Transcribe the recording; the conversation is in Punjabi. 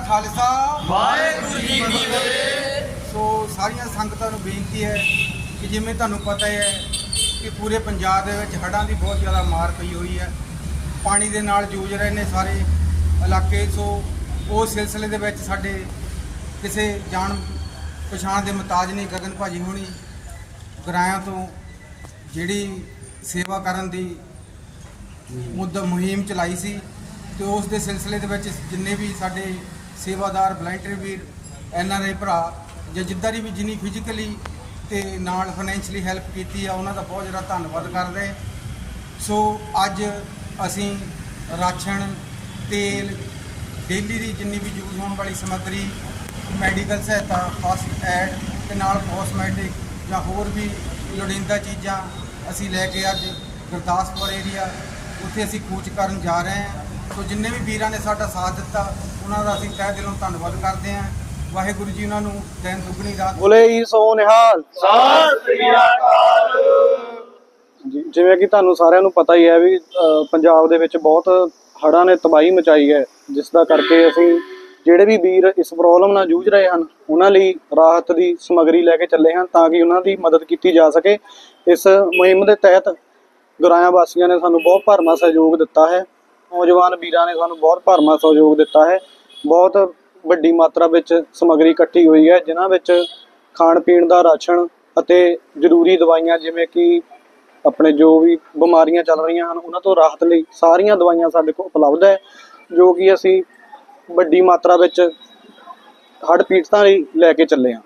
ਖਾਲਸਾ। ਵਾਹਿਗੁਰੂ ਜੀ ਕੀ ਫਤਿਹ। ਸੋ ਸਾਰੀਆਂ ਸੰਗਤਾਂ ਨੂੰ ਬੇਨਤੀ ਹੈ ਕਿ ਜਿਵੇਂ ਤੁਹਾਨੂੰ ਪਤਾ ਹੀ ਹੈ ਕਿ ਪੂਰੇ ਪੰਜਾਬ ਦੇ ਵਿੱਚ ਹੜ੍ਹਾਂ ਦੀ ਬਹੁਤ ਜ਼ਿਆਦਾ ਮਾਰ ਪਈ ਹੋਈ ਹੈ। ਪਾਣੀ ਦੇ ਨਾਲ ਜੂਝ ਰਹੇ ਨੇ ਸਾਰੇ ਇਲਾਕੇ। ਸੋ ਉਸ ਸਿਲਸਿਲੇ ਦੇ ਵਿੱਚ ਸਾਡੇ ਕਿਸੇ ਜਾਣ ਪਛਾਣ ਦੇ ਮੁਤਾਜ ਨਹੀਂ ਗਗਨ ਭਾਜੀ ਹੋਣੀ। ਗਰਾਇਆਂ ਤੋਂ ਜਿਹੜੀ ਸੇਵਾ ਕਰਨ ਦੀ ਮੁੱਦ ਮੁਹਿੰਮ ਚਲਾਈ ਸੀ ਤੇ ਉਸ ਦੇ ਸਿਲਸਿਲੇ ਦੇ ਵਿੱਚ ਜਿੰਨੇ ਵੀ ਸਾਡੇ ਸੇਵਾਦਾਰ volunteer Veer N R I ਭਰਾ ਜਾਂ ਜਿੱਦਾਂ ਦੀ ਵੀ ਜਿੰਨੀ ਫਿਜ਼ੀਕਲੀ ਤੇ ਨਾਲ ਫਾਈਨੈਂਸ਼ਲੀ ਹੈਲਪ ਕੀਤੀ ਆ, ਉਹਨਾਂ ਦਾ ਬਹੁਤ ਜ਼ਿਆਦਾ ਧੰਨਵਾਦ ਕਰਦੇ ਸੋ ਅੱਜ ਅਸੀਂ ਰਾਸ਼ਨ, ਤੇਲ ਡੇਲੀ ਦੀ ਜਿੰਨੀ ਵੀ ਯੂਜ਼ ਹੋਣ ਵਾਲੀ ਸਮੱਗਰੀ ਮੈਡੀਕਲ ਸਹਾਇਤਾ ਫਸਟ ਐਡ ਤੇ ਨਾਲ ਕਾਸਮੈਟਿਕ ਜਾਂ ਹੋਰ ਵੀ ਲੋੜੀਂਦਾ ਚੀਜ਼ਾਂ ਅਸੀਂ ਲੈ ਕੇ ਅੱਜ ਗੁਰਦਾਸਪੁਰ ਏਰੀਆ ਉੱਥੇ ਅਸੀਂ ਕੂਚ ਕਰਨ ਜਾ ਰਹੇ ਹਾਂ। ਸੋ ਜਿੰਨੇ ਵੀ ਵੀਰਾਂ ਨੇ ਸਾਡਾ ਸਾਥ ਦਿੱਤਾ ਉਹਨਾਂ ਦਾ ਅਸੀਂ ਤਹਿ ਦਿਲੋਂ ਧੰਨਵਾਦ ਕਰਦੇ ਹਾਂ। ਵਾਹਿਗੁਰੂ ਜੀ ਉਹਨਾਂ ਨੂੰ ਦਿਨ ਦੁੱਗਣੀ ਰਾਤ ਬੋਲੇ ਹੀ ਸੋ ਨਿਹਾਲ। ਸਤਿ ਸ੍ਰੀ ਅਕਾਲ। ਜਿਵੇਂ ਕਿ ਤੁਹਾਨੂੰ ਸਾਰਿਆਂ ਨੂੰ ਪਤਾ ਹੀ ਹੈ ਵੀ ਪੰਜਾਬ ਦੇ ਵਿੱਚ ਬਹੁਤ ਹੜ੍ਹਾਂ ਨੇ ਤਬਾਹੀ ਮਚਾਈ ਹੈ। ਜਿਸ ਦਾ ਕਰਕੇ ਅਸੀਂ ਜਿਹੜੇ ਵੀ ਵੀਰ ਇਸ ਪ੍ਰੋਬਲਮ ਨਾਲ ਜੂਝ ਰਹੇ ਹਨ ਉਹਨਾਂ ਲਈ ਰਾਹਤ ਦੀ ਸਮੱਗਰੀ ਲੈ ਕੇ ਚੱਲੇ ਹਾਂ ਤਾਂ ਕਿ ਉਹਨਾਂ ਦੀ ਮਦਦ ਕੀਤੀ ਜਾ ਸਕੇ। ਇਸ ਮੁਹਿੰਮ ਦੇ ਤਹਿਤ ਗੁਰਾਇਆ ਵਾਸੀਆਂ ਨੇ ਸਾਨੂੰ ਬਹੁਤ ਭਰਮਾ ਸਹਿਯੋਗ ਦਿੱਤਾ ਹੈ। ਨੌਜਵਾਨ ਵੀਰਾਂ ਨੇ ਸਾਨੂੰ ਬਹੁਤ ਭਰਮਾ ਸਹਿਯੋਗ ਦਿੱਤਾ ਹੈ। ਬਹੁਤ ਵੱਡੀ ਮਾਤਰਾ ਵਿੱਚ ਸਮੱਗਰੀ ਇਕੱਠੀ ਹੋਈ ਹੈ, ਜਿਨ੍ਹਾਂ ਵਿੱਚ ਖਾਣ ਪੀਣ ਦਾ ਰਾਸ਼ਨ ਅਤੇ ਜ਼ਰੂਰੀ ਦਵਾਈਆਂ ਜਿਵੇਂ ਕਿ ਆਪਣੇ ਜੋ ਵੀ ਬਿਮਾਰੀਆਂ ਚੱਲ ਰਹੀਆਂ ਹਨ, ਉਹਨਾਂ ਤੋਂ ਰਾਹਤ ਲਈ ਸਾਰੀਆਂ ਦਵਾਈਆਂ ਸਾਡੇ ਕੋਲ ਉਪਲਬਧ ਹੈ, ਜੋ ਕਿ ਅਸੀਂ ਵੱਡੀ ਮਾਤਰਾ ਵਿੱਚ ਹੜ੍ਹ ਪੀੜਤਾਂ ਲਈ ਲੈ ਕੇ ਚੱਲੇ ਹਾਂ।